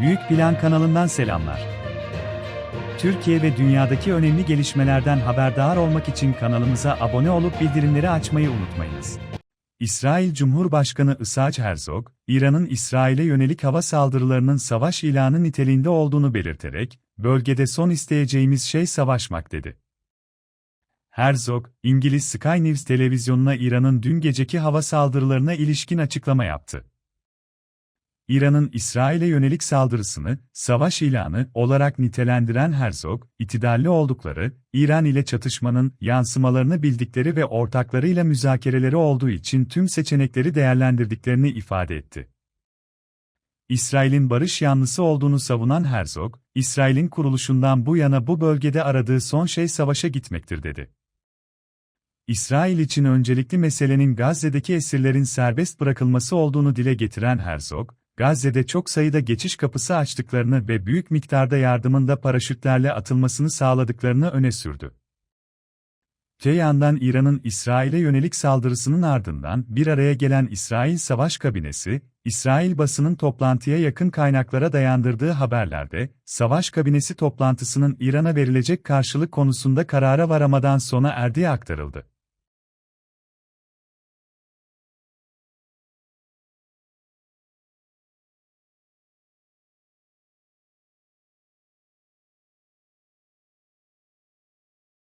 Büyük Plan kanalından selamlar. Türkiye ve dünyadaki önemli gelişmelerden haberdar olmak için kanalımıza abone olup bildirimleri açmayı unutmayınız. İsrail Cumhurbaşkanı Isaac Herzog, İran'ın İsrail'e yönelik hava saldırılarının savaş ilanı niteliğinde olduğunu belirterek, bölgede son isteyeceğimiz şey savaşmak dedi. Herzog, İngiliz Sky News televizyonuna İran'ın dün geceki hava saldırılarına ilişkin açıklama yaptı. İran'ın İsrail'e yönelik saldırısını, savaş ilanı olarak nitelendiren Herzog, itidalli oldukları, İran ile çatışmanın yansımalarını bildikleri ve ortaklarıyla müzakereleri olduğu için tüm seçenekleri değerlendirdiklerini ifade etti. İsrail'in barış yanlısı olduğunu savunan Herzog, İsrail'in kuruluşundan bu yana bu bölgede aradığı son şey savaşa gitmektir dedi. İsrail için öncelikli meselenin Gazze'deki esirlerin serbest bırakılması olduğunu dile getiren Herzog, Gazze'de çok sayıda geçiş kapısı açtıklarını ve büyük miktarda yardımın da paraşütlerle atılmasını sağladıklarını öne sürdü. Öte yandan İran'ın İsrail'e yönelik saldırısının ardından bir araya gelen İsrail Savaş Kabinesi, İsrail basının toplantıya yakın kaynaklara dayandırdığı haberlerde, Savaş Kabinesi toplantısının İran'a verilecek karşılık konusunda karara varamadan sona erdiği aktarıldı.